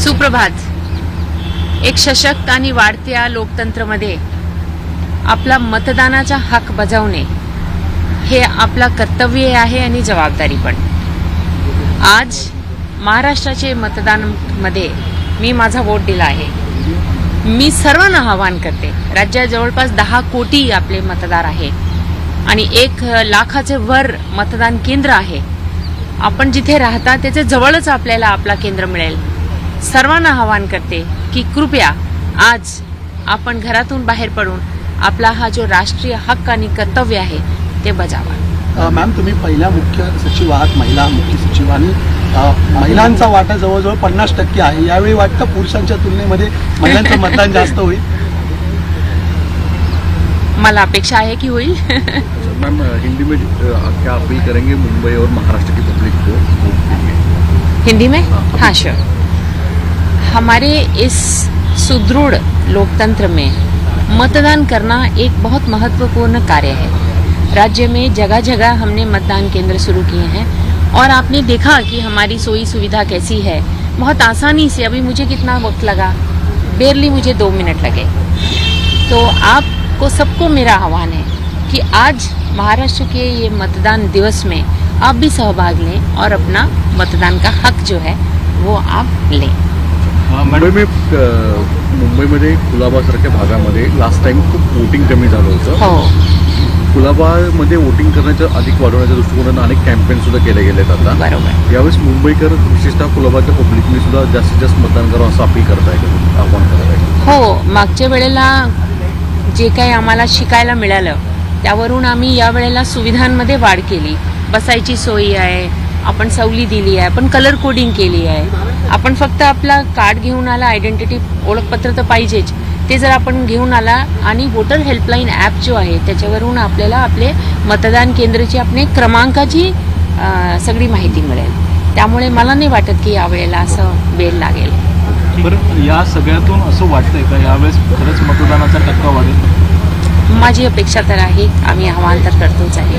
सुप्रभात. एक सशक्त आणि वाढत्या लोकतंत्रमध्ये आपला मतदानाचा हक बजावणे हे आपला कर्तव्य आहे आणि जबाबदारी पण. आज महाराष्ट्राचे मतदानमध्ये मी माझा वोट दिला आहे. मी सर्वांना आवाहन करते. राज्यात जवळपास दहा कोटी आपले मतदार आहे आणि एक लाखाचे वर मतदान केंद्र आहे. आपण जिथे राहता त्याच्या जवळच आपल्याला आपला केंद्र मिळेल. सर्वांना आवाहन करते की कृपया आज आपण घरातून बाहेर पडून आपला हा जो राष्ट्रीय हक्क आणि कर्तव्य आहे ते बजावा. मॅम तुम्ही पहिल्या मुख्य सचिव आहात महिला मुख्य सचिव आणि महिलांचा वाटा जवळजवळ पन्नास टक्के आहे. यावेळी वाटतं पुरुषांच्या तुलनेमध्ये महिलांचं मतदान जास्त होईल? मला अपेक्षा आहे की होईल. मैम हिंदी में क्या अपील करेंगे मुंबई और महाराष्ट्र की पब्लिक को हिंदी में? हाँ श्योर हमारे इस सुदृढ़ लोकतंत्र में मतदान करना एक बहुत महत्वपूर्ण कार्य है। राज्य में जगह जगह हमने मतदान केंद्र शुरू किए हैं और आपने देखा कि हमारी सोई सुविधा कैसी है। बहुत आसानी से अभी मुझे कितना वक्त लगा? बेरली मुझे दो मिनट लगे। तो आपको सबको मेरा आह्वान है कि आज महाराष्ट्र के ये मतदान दिवस में आप भी सहभाग लें और अपना मतदान का हक जो है वो आप लें। मुंबई में मुंबईमध्ये कुलाबासारख्या भागामध्ये लास्ट टाइम खूप वोटिंग कमी झालं होतं. हो. कुलाबामध्ये वोटिंग करण्याचं अधिक वाढवण्याच्या दृष्टिकोनानं अनेक कॅम्पेन सुद्धा केले गेलेत आता. बरोबर. यावेळेस मुंबईकर विशेषतः कुलाबाच्या पब्लिकने सुद्धा जास्तीत जास्त मतदान करावं असं अपील करत आहे? आव्हान करत आहे? हो मागच्या वेळेला जे काही आम्हाला शिकायला मिळालं त्यावरून आम्ही या वेळेला सुविधांमध्ये वाढ केली. बसायची सोयी आहे आपण सवली दिली आहे आपण कलर कोडिंग केली आहे. आपण फक्त आपला कार्ड घेऊन आला आयडेंटिटी ओळखपत्र तर पाहिजेच. ते जर आपण घेऊन आला आणि वोटर हेल्पलाईन ॲप जो आहे त्याच्यावरून आपल्याला आपले मतदान केंद्राची आपले क्रमांकाची सगळी माहिती मिळेल. त्यामुळे मला नाही वाटत की यावेळेला असं वेळ लागेल. बरं या सगळ्यातून असं वाटतंय का? यावेळेस खरंच मतदानाचा टक्का वाढेल? माझी अपेक्षा तर आहे आम्ही आव्हान तर करतोच आहे.